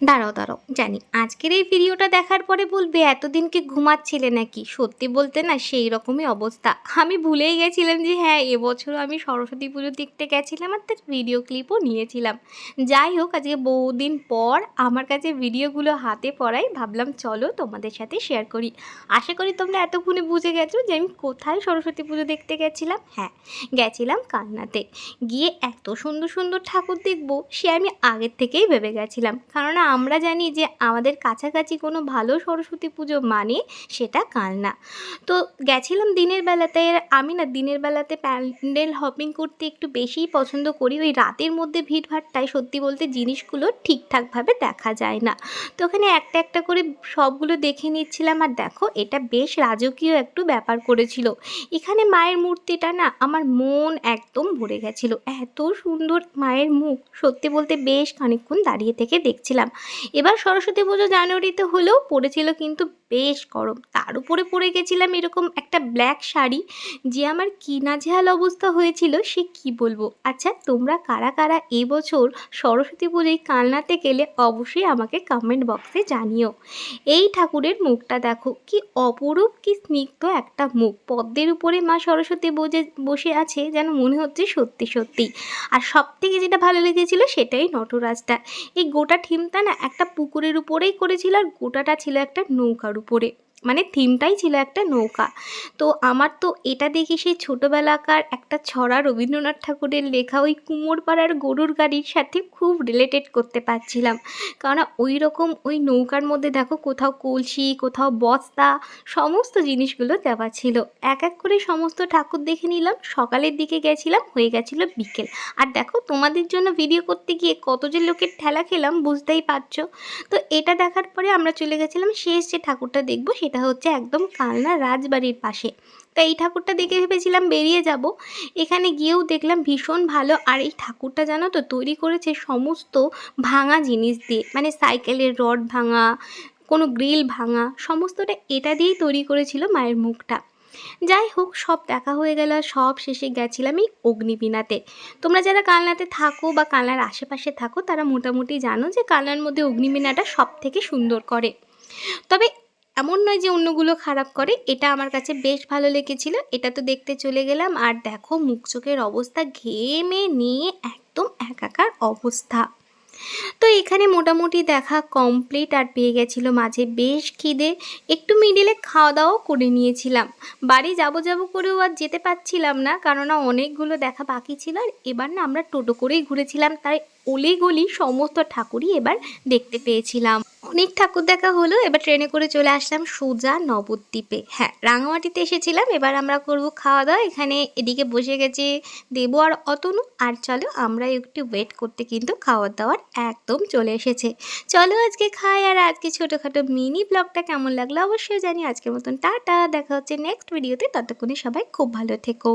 দাঁড়াও দাঁড়াও, জানি। আজকের এই ভিডিওটা দেখার পরে বলবে, এতদিন কি ঘুমাচ্ছিলে নাকি? সত্যি বলতে না, সেই রকমই অবস্থা। আমি ভুলেই গেছিলাম যে হ্যাঁ এবছর আমি সরস্বতী পুজো দেখতে গেছিলাম আর তার ভিডিও ক্লিপও নিয়েছিলাম। যাই হোক, আজকে বহুদিন পর আমার কাছে ভিডিওগুলো হাতে পড়াই, ভাবলাম চলো তোমাদের সাথে শেয়ার করি। আশা করি তোমরা এতক্ষণে বুঝে গেছো যে, আমি কোথায় সরস্বতী পুজো দেখতে গেছিলাম। হ্যাঁ গেছিলাম কান্নাতে। গিয়ে এত সুন্দর সুন্দর ঠাকুর দেখব, সে আমি আগের থেকেই ভেবে গেছিলাম। কারণ আমরা জানি যে আমাদের কাছাকাছি কোনো ভালো সরস্বতী পুজো মানে সেটা কালনা। তো গেছিলাম দিনের বেলাতে, আমি না দিনের বেলাতে প্যান্ডেল হপিং করতে একটু বেশিই পছন্দ করি। ওই রাতের মধ্যে ভিড়ভাড়টায় সত্যি বলতে জিনিসগুলো ঠিকঠাকভাবে দেখা যায় না। তো ওখানে একটা একটা করে সবগুলো দেখে নিচ্ছিলাম, আর দেখো এটা বেশ রাজকীয় একটু ব্যাপার করেছিল। এখানে মায়ের মূর্তিটা না আমার মন একদম ভরে গেছিল। এত সুন্দর মায়ের মুখ, সত্যি বলতে বেশ খানিকক্ষণ দাঁড়িয়ে থেকে দেখছিলাম। এবার সরস্বতী পুজো জানুয়ারিতে হলেও পড়েছিল কিন্তু বেশ গরম। তার উপরে পরে গেছিলাম এরকম একটা ব্ল্যাক শাড়ি, যে আমার কি নাজেহাল অবস্থা হয়েছিল, সে কি বলব? আচ্ছা তোমরা কারা কারা এবছর সরস্বতী পুজোয় কালনাতে গেলে অবশ্যই আমাকে কমেন্ট বক্সে জানিও। এই ঠাকুরের মুখটা দেখো, কি অপরূপ, কি স্নিগ্ধ একটা মুখ। পদ্মের উপরে মা সরস্বতী বসে বসে আছে, যেন মনে হচ্ছে সত্যি সত্যি। আর সব থেকে যেটা ভালো লেগেছিল, সেটাই নটরাজটা। এই গোটা থিমটা না একটা পুকুরের উপরেই করেছিল, আর গোটাটা ছিল একটা নৌকার উপরে। মানে থিমটাই ছিল একটা নৌকা। তো আমার তো এটা দেখে সেই ছোটোবেলাকার একটা ছড়া রবীন্দ্রনাথ ঠাকুরের লেখা ওই কুমোরপাড়ার গরুর গাড়ির সাথে খুব রিলেটেড করতে পারছিলাম। কারণ ওই রকম ওই নৌকার মধ্যে দেখো কোথাও কলসি, কোথাও বস্তা, সমস্ত জিনিসগুলো দেওয়া ছিল। এক এক করে সমস্ত ঠাকুর দেখে নিলাম, সকালের দিকে গেছিলাম, হয়ে গেছিল বিকেল। আর দেখো তোমাদের জন্য ভিডিও করতে গিয়ে কত যে লোকের ঠেলা খেলাম বুঝতেই পারছ? তো এটা দেখার পরে আমরা চলে গেছিলাম, শেষ যে ঠাকুরটা দেখব সেটা হচ্ছে একদম কালনা রাজবাড়ির পাশে। তো এই ঠাকুরটা দেখে ভেবেছিলাম বেরিয়ে যাব। এখানে গিয়েও দেখলাম ভীষণ ভালো। আর এই ঠাকুরটা জানো তো, তৈরি করেছে সমস্ত ভাঙা জিনিস দিয়ে। মানে সাইকেলের রড ভাঙা, কোনো গ্রিল ভাঙা, সমস্তটা এটা দিয়েই তৈরি করেছিল মায়ের মুখটা। যাই হোক, সব দেখা হয়ে গেল সব শেষে গেছিলাম এই অগ্নিবীণাতে। তোমরা যারা কালনাতে থাকো বা কালনার আশেপাশে থাকো, তারা মোটামুটি জানো যে কালনার মধ্যে অগ্নিবীণাটা সব থেকে সুন্দর করে। তবে এমন নয় যে অন্যগুলো খারাপ করে, এটা আমার কাছে বেশ ভালো লেগেছিল। এটা তো দেখতে চলে গেলাম। আর দেখো, মুখ চোখের অবস্থা ঘেমে নিয়ে একদম একাকার অবস্থা। তো এখানে মোটামুটি দেখা কমপ্লিট আর পেয়ে গেছিল মাঝে বেশ খিদে। একটু মিডিলে খাওয়া দাওয়াও করে নিয়েছিলাম। বাড়ি যাব যাব করেও আর যেতে পারছিলাম না, কেননা অনেকগুলো দেখা বাকি ছিল আর এবার না আমরা টোটো করেই ঘুরেছিলাম। তাই অলি গলি সমস্ত ঠাকুরই এবার দেখতে পেয়েছিলাম। অনেক ঠাকুর দেখা হলো, এবার ট্রেনে করে চলে আসলাম সোজা নবদ্বীপে। হ্যাঁ রাঙামাটিতে এসেছিলাম, এবার আমরা করব খাওয়া দাওয়া এখানে এদিকে বসে গেছে দেবো আর অতনু। আর চলো, আমরা একটু ওয়েট করতে কিন্তু খাওয়ার দাওয়ার একদম চলে এসেছে। চলো আজকে খাই আর আজকে ছোটোখাটো মিনি ব্লগটা কেমন লাগল অবশ্যই জানি আজকের মতন টাটা, দেখা হচ্ছে নেক্সট ভিডিওতে ততক্ষণে সবাই খুব ভালো থেকো।